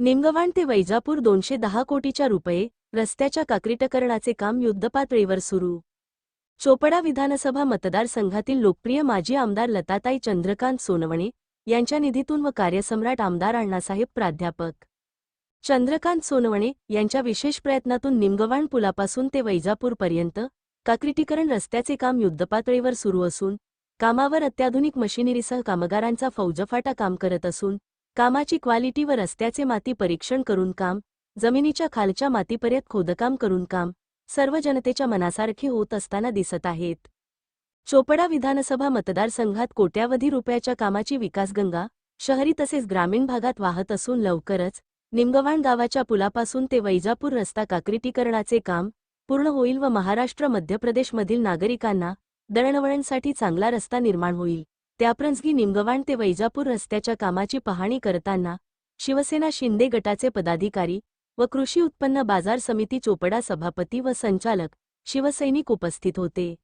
निमगव्हाण ते वैजापूर दोनशे दहा कोटीच्या रुपये रस्त्याच्या काक्रीटकरणाचे काम युद्धपातळीवर सुरू. चोपडा विधानसभा मतदारसंघातील लोकप्रिय माजी आमदार लताताई चंद्रकांत सोनवणे यांच्या निधीतून व कार्यसम्राट आमदार अण्णासाहेब प्राध्यापक. चंद्रकांत सोनवणे यांच्या विशेष प्रयत्नातून निमगव्हाण पुलापासून ते वैजापूरपर्यंत काक्रिटीकरण रस्त्याचे काम युद्धपातळीवर सुरू असून कामावर अत्याधुनिक मशिनरीसह कामगारांचा फौजफाटा काम करत असून कामाची क्वालिटी व रस्त्याचे माती परीक्षण करून काम जमिनीच्या खालच्या मातीपर्यंत खोदकाम करून काम सर्व जनतेच्या मनासारखे होत असताना दिसत आहेत. चोपडा विधानसभा मतदारसंघात कोट्यावधी रुपयाच्या कामाची विकासगंगा शहरी तसेच ग्रामीण भागात वाहत असून लवकरच निमगव्हाण गावाच्या पुलापासून ते वैजापूर रस्ता काक्रिटीकरणाचे काम पूर्ण होईल व महाराष्ट्र मध्य प्रदेशमधील नागरिकांना दळणवळणसाठी चांगला रस्ता निर्माण होईल. त्याप्रंजगी निमगव्हाण ते वैजापूर रस्त्याच्या कामाची पाहणी करताना शिवसेना शिंदे गटाचे पदाधिकारी व कृषी उत्पन्न बाजार समिती चोपडा सभापती व संचालक शिवसैनिक उपस्थित होते.